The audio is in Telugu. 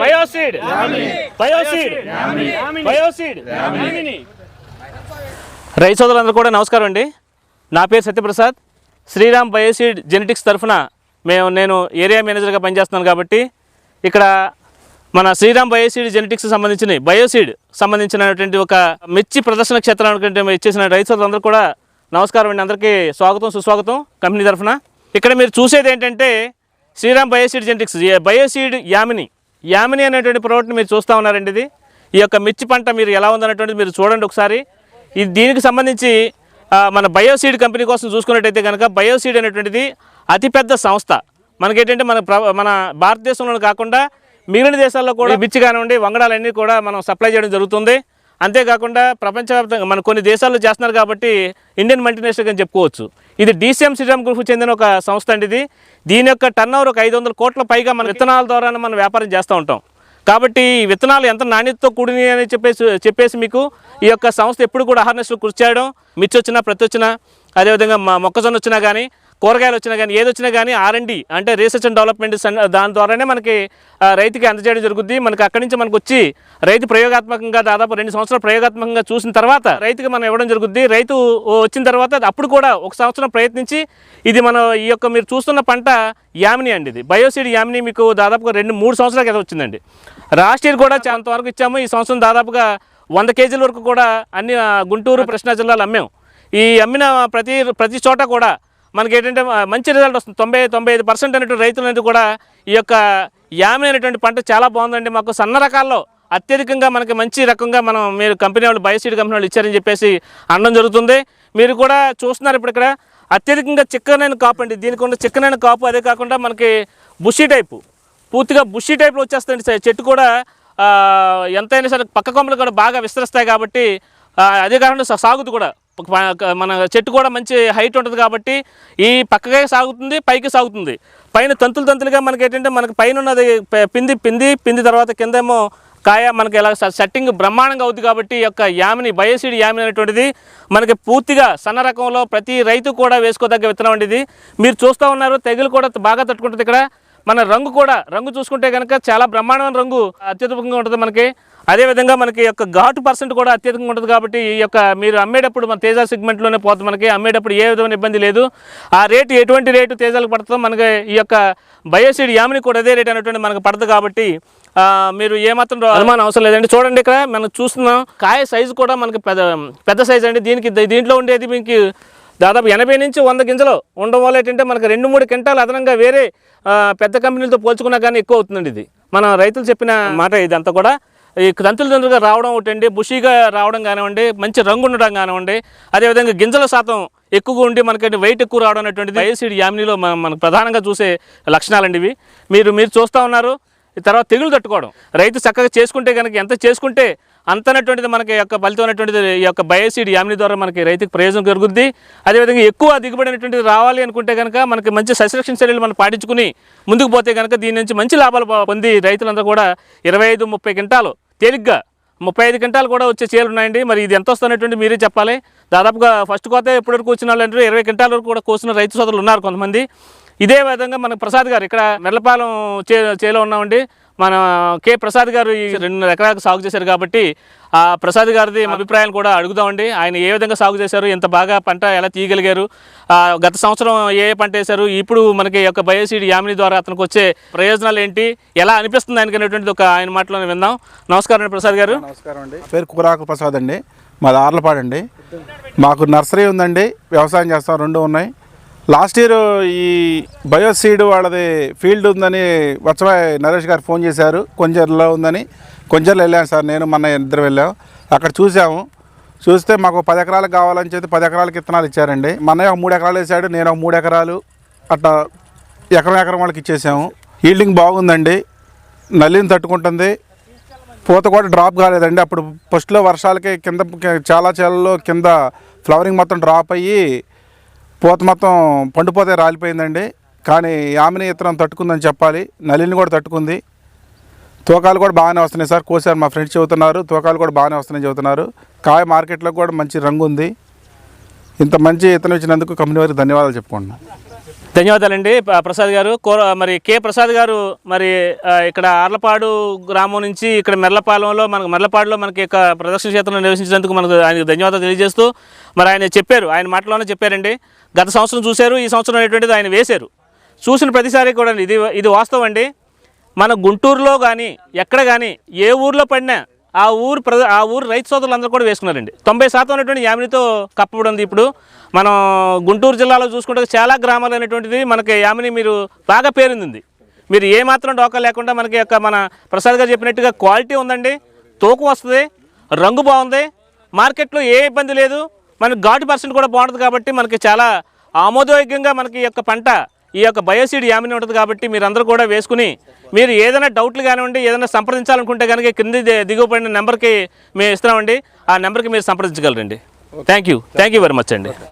బయోసిడ్. బయోసిడ్. బయోసిడ్. రైతు సోదరులందరూ కూడా నమస్కారం అండి. నా పేరు సత్యప్రసాద్. శ్రీరామ్ బయోసిడ్ జెనెటిక్స్ తరఫున మేము నేను ఏరియా మేనేజర్గా పనిచేస్తున్నాను కాబట్టి ఇక్కడ మన శ్రీరామ్ బయోసీడ్ జెనెటిక్స్ సంబంధించిన బయోసీడ్ సంబంధించినటువంటి ఒక మిర్చి ప్రదర్శన క్షేత్రానికి ఇచ్చేసిన రైతులందరూ కూడా నమస్కారం అండి. అందరికీ స్వాగతం సుస్వాగతం కంపెనీ తరఫున. ఇక్కడ మీరు చూసేది ఏంటంటే Sriram bioseed genetics bioseed Yamini Yamini అనేటువంటి ప్రోడక్ట్ని మీరు చూస్తూ ఉన్నారండి ఇది. ఈ యొక్క మిర్చి పంట మీరు ఎలా ఉందన్నటువంటిది మీరు చూడండి ఒకసారి. ఇది దీనికి సంబంధించి మన బయోసీడ్ కంపెనీ కోసం చూసుకున్నట్టయితే కనుక బయోసీడ్ అనేటువంటిది అతిపెద్ద సంస్థ. మనకేంటంటే మన ప్ర మన భారతదేశంలో కాకుండా మిగిలిన దేశాల్లో కూడా మిర్చి కానివ్వండి వంగడాలన్నీ కూడా మనం సప్లై చేయడం జరుగుతుంది. అంతేకాకుండా ప్రపంచవ్యాప్తంగా మన కొన్ని దేశాల్లో చేస్తున్నారు కాబట్టి ఇండియన్ మల్టీనేషనల్ అని చెప్పుకోవచ్చు. ఇది డీసీఎం శ్రీరామ్ గ్రూప్ చెందిన ఒక సంస్థ అండి ఇది. దీని యొక్క టర్న్ ఓవర్ ఒక ఐదు వందల కోట్ల పైగా మన విత్తనాల ద్వారా మనం వ్యాపారం చేస్తూ ఉంటాం. కాబట్టి ఈ విత్తనాలు ఎంత నాణ్యతతో కూడినవి అని చెప్పేసి చెప్పేసి మీకు ఈ యొక్క సంస్థ ఎప్పుడు కూడా అహర్నెస్లో కృషి చేయడం మిర్చి వచ్చినా ప్రతి వచ్చినా అదేవిధంగా మా మొక్కజొన్న వచ్చినా కానీ కూరగాయలు వచ్చినా కానీ ఏది వచ్చినా కానీ ఆర్ఎండి అంటే రీసెర్చ్ అండ్ డెవలప్మెంట్ దాని ద్వారానే మనకి రైతుకి అందజేయడం జరుగుద్ది. మనకి అక్కడి నుంచి మనకు వచ్చి రైతు ప్రయోగాత్మకంగా దాదాపు రెండు సంవత్సరాలు ప్రయోగాత్మకంగా చూసిన తర్వాత రైతుకి మనం ఇవ్వడం జరుగుద్ది. రైతు వచ్చిన తర్వాత అప్పుడు కూడా ఒక సంవత్సరం ప్రయత్నించి ఇది మనం ఈ యొక్క మీరు చూస్తున్న పంట యామిని అండి ఇది. బయోసీడ్ యామిని మీకు దాదాపుగా రెండు మూడు సంవత్సరాల క్రితం వచ్చిందండి. లాస్ట్ ఇయర్ కూడా చాలా వరకు ఇచ్చాము. ఈ సంవత్సరం దాదాపుగా వంద కేజీల వరకు కూడా అన్ని గుంటూరు కృష్ణా జిల్లాలో అమ్మాం. ఈ అమ్మిన ప్రతి ప్రతి చోట కూడా మనకి ఏంటంటే మంచి రిజల్ట్ వస్తుంది. తొంభై తొంభై ఐదు పర్సెంట్ అనేటువంటి రైతులనేది కూడా ఈ యొక్క యామి అనేటువంటి పంట చాలా బాగుందండి. మాకు సన్న రకాల్లో అత్యధికంగా మనకి మంచి రకంగా మనం మీరు కంపెనీ వాళ్ళు బయోసీడ్ కంపెనీ వాళ్ళు ఇచ్చారని చెప్పేసి అనడం జరుగుతుంది. మీరు కూడా చూస్తున్నారు ఇప్పుడు ఇక్కడ. అత్యధికంగా చిక్కనైన కాపు అండి. దీనికి ఉన్న చిక్కనైన కాపు అదే కాకుండా మనకి బుషి టైపు. పూర్తిగా బుషి టైప్లో వచ్చేస్తుంది సార్ చెట్టు కూడా ఎంతైనా సరే పక్క కొమ్మలు కూడా బాగా విస్తరిస్తాయి కాబట్టి అదే కాకుండా సాగుతు కూడా మన చెట్టు కూడా మంచి హైట్ ఉంటుంది కాబట్టి ఈ పక్కగా సాగుతుంది పైకి సాగుతుంది. పైన తంతులు తంతులుగా మనకి ఏంటంటే మనకి పైన ఉన్నది పింది పింది పింది తర్వాత కిందేమో కాయ మనకి ఎలా సెట్టింగ్ బ్రహ్మాండంగా అవుతుంది కాబట్టి ఈ యొక్క యామిని బయోసీడ్ యామిని అనేటువంటిది మనకి పూర్తిగా సన్న రకంలో ప్రతి రైతు కూడా వేసుకోదగ్గ విత్తనం అండి ఇది. మీరు చూస్తూ ఉన్నారు తెగులు కూడా బాగా తట్టుకుంటుంది ఇక్కడ. మన రంగు కూడా రంగు చూసుకుంటే కనుక చాలా బ్రహ్మాండమైన రంగు అత్యధికంగా ఉంటుంది మనకి. అదేవిధంగా మనకి యొక్క ఘాటు పర్సెంట్ కూడా అత్యధికంగా ఉంటుంది కాబట్టి ఈ యొక్క మీరు అమ్మేటప్పుడు మన తేజ సెగ్మెంట్లోనే పోతుంది. మనకి అమ్మేటప్పుడు ఏ విధమైన ఇబ్బంది లేదు. ఆ రేటు ఎటువంటి రేటు తేజాలకు పడుతుందో మనకి ఈ యొక్క బయోసీడ్ యామిని కూడా అదే రేట్ అనేటువంటి మనకు పడుతుంది కాబట్టి మీరు ఏమాత్రం అనుమానం అవసరం లేదండి. చూడండి ఇక్కడ మనం చూస్తున్నాం. కాయ సైజు కూడా మనకి పెద్ద పెద్ద సైజు అండి. దీనికి దీంట్లో ఉండేది మీకు దాదాపు ఎనభై నుంచి వంద గింజలు ఉండడం వల్ల ఏంటంటే మనకు రెండు మూడు క్వింటాలు అదనంగా వేరే పెద్ద కంపెనీలతో పోల్చుకున్నా కానీ ఎక్కువ అవుతుందండి ఇది. మన రైతులు చెప్పిన మాట ఇదంతా కూడా. ఈ తంతులు తంతులుగా రావడం ఒకటండి బుషీగా రావడం కానివ్వండి మంచి రంగు ఉండడం కానివ్వండి అదేవిధంగా గింజల శాతం ఎక్కువగా ఉండి మనకి వెయిట్ ఎక్కువ రావడం అనేటువంటిది బయోసీడ్ యామినీలో మనం ప్రధానంగా చూసే లక్షణాలండి ఇవి. మీరు మీరు చూస్తూ ఉన్నారు తర్వాత తెగులు తట్టుకోవడం. రైతు చక్కగా చేసుకుంటే కనుక ఎంత చేసుకుంటే అంతనటువంటిది మనకి యొక్క ఫలితం అనేటువంటిది ఈ యొక్క బయోసీడ్ యామిని ద్వారా మనకి రైతుకు ప్రయోజనం కలుగుద్ది. అదేవిధంగా ఎక్కువ దిగుబడి అనేటువంటిది రావాలి అనుకుంటే కనుక మనకి మంచి సస్యరక్షణ చర్యలు మనం పాటించుకుని ముందుకు పోతే కనుక దీని నుంచి మంచి లాభాలు పొంది రైతులందరూ కూడా ఇరవై ఐదు ముప్పై క్వింటాలు తేలిగ్గా ముప్పై ఐదు క్వింటాలు కూడా వచ్చే చీరలు ఉన్నాయండి. మరి ఇది ఎంత వస్తున్నటువంటి మీరే చెప్పాలి. దాదాపుగా ఫస్ట్ కోత ఎప్పటివరకు వచ్చిన వాళ్ళు అంటే ఇరవై క్వింటాల వరకు కూడా కోసిన రైతు సోదరులు ఉన్నారు కొంతమంది. ఇదే విధంగా మన ప్రసాద్ గారు ఇక్కడ మెల్లపాలెం చే చేలో ఉన్నామండి. మన కె ప్రసాద్ గారు ఈ రెండు ఎకరాలకు సాగు చేశారు కాబట్టి ఆ ప్రసాద్ గారిది అభిప్రాయాలు కూడా అడుగుదామండి. ఆయన ఏ విధంగా సాగు చేశారు ఎంత బాగా పంట ఎలా తీయగలిగారు గత సంవత్సరం ఏ ఏ పంట వేశారు ఇప్పుడు మనకి యొక్క బయోసీడ్ యామిని ద్వారా అతనికి వచ్చే ప్రయోజనాలు ఏంటి ఎలా అనిపిస్తుంది ఆయనకి అనేటువంటిది ఒక ఆయన మాటలోనే విందాం. నమస్కారం అండి ప్రసాద్ గారు. నమస్కారం అండి. పేరు కురాకు ప్రసాద్ అండి. మాది ఆర్లపాడు అండి. మాకు నర్సరీ ఉందండి. వ్యవసాయం చేస్తాం రెండు ఉన్నాయి. లాస్ట్ ఇయర్ ఈ బయోసీడ్ వాళ్ళది ఫీల్డ్ ఉందని వచ్చబాయ్ నరేష్ గారు ఫోన్ చేశారు. కొంజర్లో ఉందని. కొంజర్లో వెళ్ళాను సార్. నేను మొన్న ఇద్దరు వెళ్ళాం. అక్కడ చూసాము. చూస్తే మాకు పది ఎకరాలకు కావాలని చెప్పి పది ఎకరాలకి విత్తనాలు ఇచ్చారండి. మొన్న ఒక మూడు ఎకరాలు వేసాడు నేను ఒక మూడు ఎకరాలు అట్లా ఎకరం ఎకరం వాళ్ళకి ఇచ్చేసాము. ఈల్డింగ్ బాగుందండి. నల్లిని తట్టుకుంటుంది. పూత కూడా డ్రాప్ కాలేదండి. అప్పుడు ఫస్ట్లో వర్షాలకి కింద చాలా చేలలో కింద ఫ్లవరింగ్ మొత్తం డ్రాప్ అయ్యి పూత మొత్తం పండుపోతే రాలిపోయిందండి. కానీ యామిని ఇతరం తట్టుకుందని చెప్పాలి. నలిని కూడా తట్టుకుంది. తూకాలు కూడా బాగానే వస్తున్నాయి సార్. కోసారు మా ఫ్రెండ్స్ చెబుతున్నారు. తూకాలు కూడా బాగానే వస్తున్నాయి చెబుతున్నారు. కాయ మార్కెట్లో కూడా మంచి రంగు ఉంది. ఇంత మంచి ఇతను ఇచ్చినందుకు కంపెనీ వారికి ధన్యవాదాలు చెప్పుకుంటున్నాను. ధన్యవాదాలండి. ప్రసాద్ గారు. మరి కే ప్రసాద్ గారు మరి ఇక్కడ ఆర్లపాడు గ్రామం నుంచి ఇక్కడ మెర్లపాలెంలో మనకు మెర్లపాడులో మనకి యొక్క ప్రదర్శన క్షేత్రంలో నివసించినందుకు మనకు ఆయనకు ధన్యవాదాలు తెలియజేస్తూ మరి ఆయన చెప్పారు. ఆయన మాటలోనే చెప్పారండి. గత సంవత్సరం చూశారు. ఈ సంవత్సరం అనేటువంటిది ఆయన వేశారు. చూసిన ప్రతిసారి కూడా ఇది ఇది వాస్తవం అండి. మన గుంటూరులో కానీ ఎక్కడ కానీ ఏ ఊర్లో పడినా ఆ ఊరు ప్రజ ఆ ఊరు రైతు సోదరులందరూ కూడా వేసుకున్నారండి. తొంభై శాతం అనేటువంటి యామినితో కప్పబడి ఉంది ఇప్పుడు. మనం గుంటూరు జిల్లాలో చూసుకుంటే చాలా గ్రామాలు అనేటువంటిది మనకి యామిని మీరు బాగా పేరుంది మీరు ఏ మాత్రం డోకా లేకుండా మనకి యొక్క మన ప్రసాద్ గారు చెప్పినట్టుగా క్వాలిటీ ఉందండి తోకు వస్తుంది రంగు బాగుంది మార్కెట్లో ఏ ఇబ్బంది లేదు మనకి ఘాటు పర్సెంట్ కూడా బాగుంటుంది కాబట్టి మనకి చాలా ఆమోదయోగ్యంగా మనకి ఈ యొక్క పంట ఈ యొక్క బయోసీడ్ యామిని ఉంటుంది కాబట్టి మీరందరూ కూడా వేసుకుని మీరు ఏదైనా డౌట్లు కానివ్వండి ఏదైనా సంప్రదించాలనుకుంటే కనుక కింది ది- దిగువ పడిన నెంబర్కి మేము ఇస్తున్నామండి. ఆ నెంబర్కి మీరు సంప్రదించగలరండి. Thank you thank you very much అండి.